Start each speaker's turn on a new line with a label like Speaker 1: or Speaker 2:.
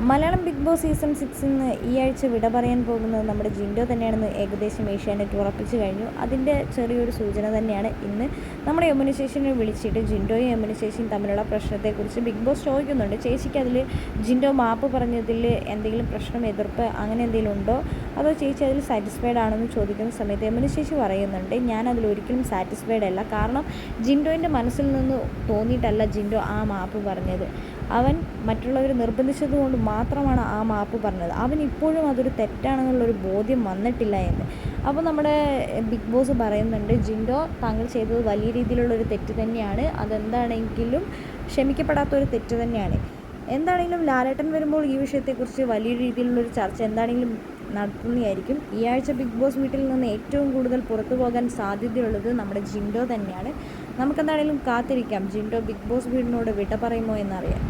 Speaker 1: Malayalam big boss season സിക്സിൽ നിന്ന് ഈ ആഴ്ച വിട പറയാൻ പോകുന്നത് നമ്മുടെ ജിൻഡോ തന്നെയാണെന്ന് ഏകദേശം ഏഷ്യാനെറ്റ് ഉറപ്പിച്ചു കഴിഞ്ഞു. അതിന്റെ ചെറിയൊരു സൂചന തന്നെയാണ് ഇന്ന് നമ്മുടെ എമ്മ്യൂണിസേഷനെ വിളിച്ചിട്ട് ജിൻഡോയും യമുന ചേച്ചിയും തമ്മിലുള്ള പ്രശ്നത്തെക്കുറിച്ച് ബിഗ് ബോസ് ചോദിക്കുന്നുണ്ട്. ചേച്ചിക്ക് അതിൽ ജിൻഡോ മാപ്പ് പറഞ്ഞതിൽ എന്തെങ്കിലും പ്രശ്നം എതിർപ്പ് അങ്ങനെ എന്തെങ്കിലും ഉണ്ടോ? അതോ ചേച്ചി അതിൽ സാറ്റിസ്ഫൈഡ് ആണെന്ന് ചോദിക്കുന്ന സമയത്ത് എമ്മ്യൂണിസേഷൻ പറയുന്നുണ്ട് ഞാൻ അതിൽ ഒരിക്കലും സാറ്റിസ്ഫൈഡ് അല്ല. കാരണം ജിൻഡോന്റെ മനസ്സിൽ നിന്ന് തോന്നിയിട്ടല്ല ജിൻഡോ ആ മാപ്പ് പറഞ്ഞത്. അവൻ മറ്റുള്ളവർ നിർബന്ധിച്ചത് കൊണ്ട് മാത്രമാണ് ആ മാപ്പ് പറഞ്ഞത്. അവൻ ഇപ്പോഴും അതൊരു തെറ്റാണെന്നുള്ളൊരു ബോധ്യം വന്നിട്ടില്ല എന്ന്. അപ്പോൾ നമ്മുടെ ബിഗ് ബോസ് പറയുന്നുണ്ട് ജിൻഡോ താങ്കൾ ചെയ്തത് വലിയ രീതിയിലുള്ളൊരു തെറ്റ് തന്നെയാണ്. അതെന്താണെങ്കിലും ക്ഷമിക്കപ്പെടാത്തൊരു തെറ്റ് തന്നെയാണ്. എന്താണെങ്കിലും ലാലേട്ടൻ വരുമ്പോൾ ഈ വിഷയത്തെക്കുറിച്ച് വലിയ രീതിയിലുള്ളൊരു ചർച്ച എന്താണെങ്കിലും നടത്തുന്നതായിരിക്കും. ഈ ആഴ്ച ബിഗ് ബോസ് വീട്ടിൽ നിന്ന് ഏറ്റവും കൂടുതൽ പുറത്തു പോകാൻ സാധ്യതയുള്ളത് നമ്മുടെ ജിൻഡോ തന്നെയാണ്. നമുക്കെന്താണെങ്കിലും കാത്തിരിക്കാം. ജിൻഡോ ബിഗ് ബോസ് വീടിനോട് വിട പറയുമോ എന്നറിയാം